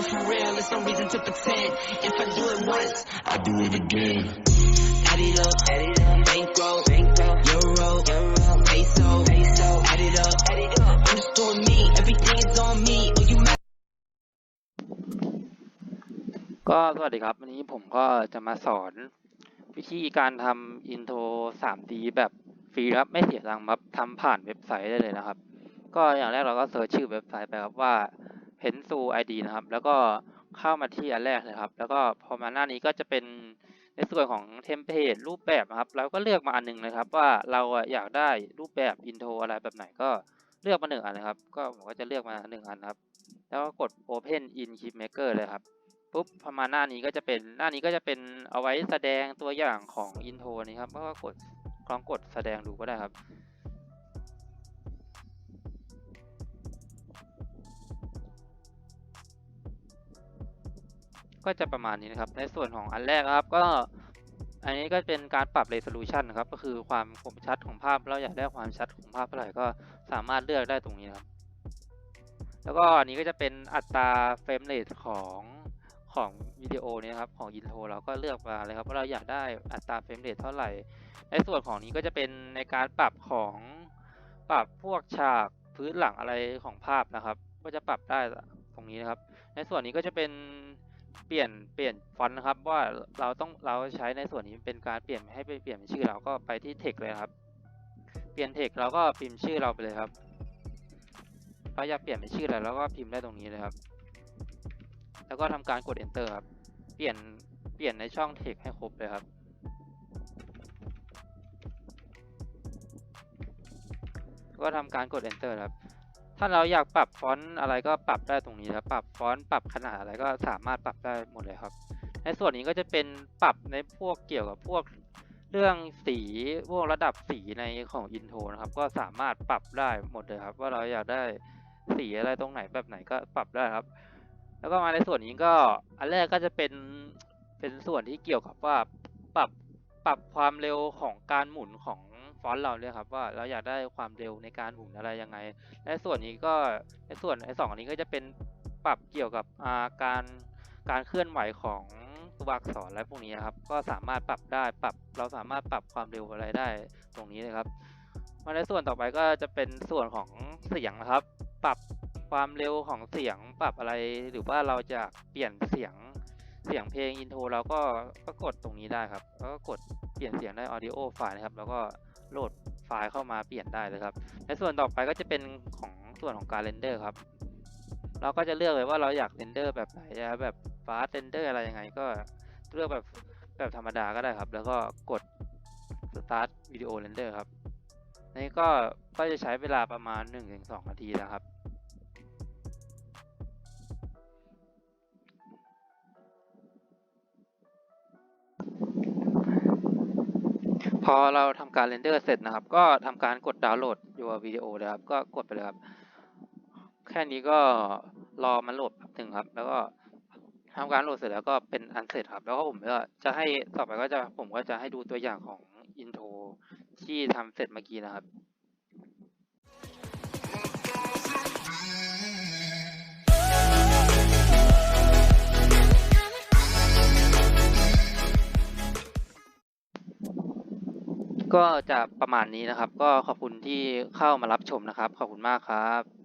it for real, it's no reason to pretend. If I do it once, I do it again. Add it up, add it up, bankroll, bankroll, euro, euro, peso, peso, add it up, add it up. I'm just doing me, everything is on me. Oh, you ก็สวัสดีครับ วันนี้ผมก็จะมาสอนวิธีการทำอินโทร 3D แบบฟรีครับ ไม่เสียตังค์ครับทำผ่านเว็บไซต์ได้เลยนะครับ ก็อย่างแรกเราก็เซิร์ชชื่อเว็บไซต์ไปครับว่า Pencil ID นะครับ แล้วก็เข้ามาที่อันแรกเลยครับ แล้วก็พอมาหน้านี้ก็จะเป็นในส่วนของเทมเพลตรูปแบบนะครับ เราก็เลือกมาอันหนึงนะครับ ว่าเราอะอยากได้รูปแบบอินโทรอะไรแบบไหนก็เลือกมาหนึ่งอันนะครับ ก็ผมก็จะเลือกมาหนึ่งอันครับ แล้วก็กด Open in Clip Maker เลยครับปุ๊บพอมาหน้านี้ก็จะเป็นหน้านี้ก็จะเป็นเอาไว้แสดงตัวอย่างของอินโทรนี้ครับก็กดลองกดแสดงดูก็ได้ครับ ก็จะประมาณนี้นะครับ ในส่วนของอันแรกครับ ก็อันนี้ก็เป็นการปรับ resolution นะครับ ก็คือความคมชัดของภาพเราอยากได้ความชัดของภาพเท่าไหร่ก็สามารถเลือกได้ตรงนี้นครับ แล้วก็อันนี้ก็จะเป็นอัตราเฟรมเรทของของวิดีโอนี้ครับของอินโทรเราก็เลือกมาเลยครับว่าเราอยากได้อัตราเฟรมเรทเท่าไหร่ ในส่วนของนี้ก็จะเป็นในการปรับของปรับพวกฉากพื้นหลังอะไรของภาพนะครับ ก็จะปรับได้ตรงนี้นะครับ ในส่วนนี้ก็จะเป็น เปลี่ยนเปลี่ยนฟอนต์นะครับว่าเราต้องเราใช้ในส่วนนี้เป็นการเปลี่ยนให้ไปเปลี่ยนเป็นชื่อเราก็ไปที่เทคเลยครับ เปลี่ยนเทคเราก็พิมพ์ชื่อเราไปเลยครับเราอยากเปลี่ยนเป็นชื่ออะไรเราก็พิมพ์ได้ตรงนี้เลยครับ แล้วก็ทำการกด enter ครับ เปลี่ยนเปลี่ยนในช่อง text ให้ครบเลยครับก็ทำการกด enter ครับ ถ้าเราอยากปรับฟอนต์อะไรก็ปรับได้ตรงนี้ครับปรับฟอนต์ปรับขนาดอะไรก็สามารถปรับได้หมดเลยครับ ในส่วนนี้ก็จะเป็นปรับในพวกเกี่ยวกับพวกเรื่องสีพวกระดับสีในของอินโทรนะครับ ก็สามารถปรับได้หมดเลยครับ ว่าเราอยากได้สีอะไรตรงไหนแบบไหนก็ปรับได้ครับ แล้วก็มาในส่วนนี้ก็อันแรกก็จะเป็นเป็นส่วนที่เกี่ยวกับว่าปรับปรับความเร็วของการหมุนของ ฟอนต์เราเนี่ยครับว่าเราอยากได้ความเร็วในการหมุนอะไรยังไง และส่วนนี้ก็ในส่วนไอ้สองอันนี้ก็จะเป็นปรับเกี่ยวกับาการการเคลื่อนไหวของตัวอักษรอะพวกนี้ครับ ก็สามารถปรับได้ปรับเราสามารถปรับความเร็วอะไรได้ตรงนี้เลยครับมาในส่วนต่อไปก็จะเป็นส่วนของเสียงนะครับ ปรับความเร็วของเสียงปรับอะไร หรือว่าเราจะเปลี่ยนเสียงเสียงเพลงอินโทรเราก็ก็กดตรงนี้ได้ครับ แล้วก็กดเปลี่ยนเสียงได้ audio ไฟล์นะครับ แล้วก็ โหลดไฟล์เข้ามาเปลี่ยนได้เลยครับ ในส่วนต่อไปก็จะเป็นของส่วนของการเรนเดอร์ครับ เราก็จะเลือกเลยว่าเราอยากเรนเดอร์แบบไหนแบบฟาสเรนเดอร์อะไรยังไงก็เลือกแบบแบบธรรมดาก็ได้ครับ แล้วก็กด start video render ครับนี่ก็ก็จะใช้เวลาประมาณ 1-2 นาทีนะครับ พอเราทำการเรนเดอร์เสร็จนะครับ ก็ทำการกดดาวน์โหลด your video เลยครับ ก็กดไปเลยครับ แค่นี้ก็รอมันโหลดแป๊บนึงครับ แล้วก็ทำการโหลดเสร็จแล้วก็เป็นอันเสร็จครับ แล้วก็ผมก็จะให้ต่อไปก็จะผมก็จะให้ดูตัวอย่างของอินโทรที่ทำเสร็จเมื่อกี้นะครับ ก็จะประมาณนี้นะครับ ก็ขอบคุณที่เข้ามารับชมนะครับ ขอบคุณมากครับ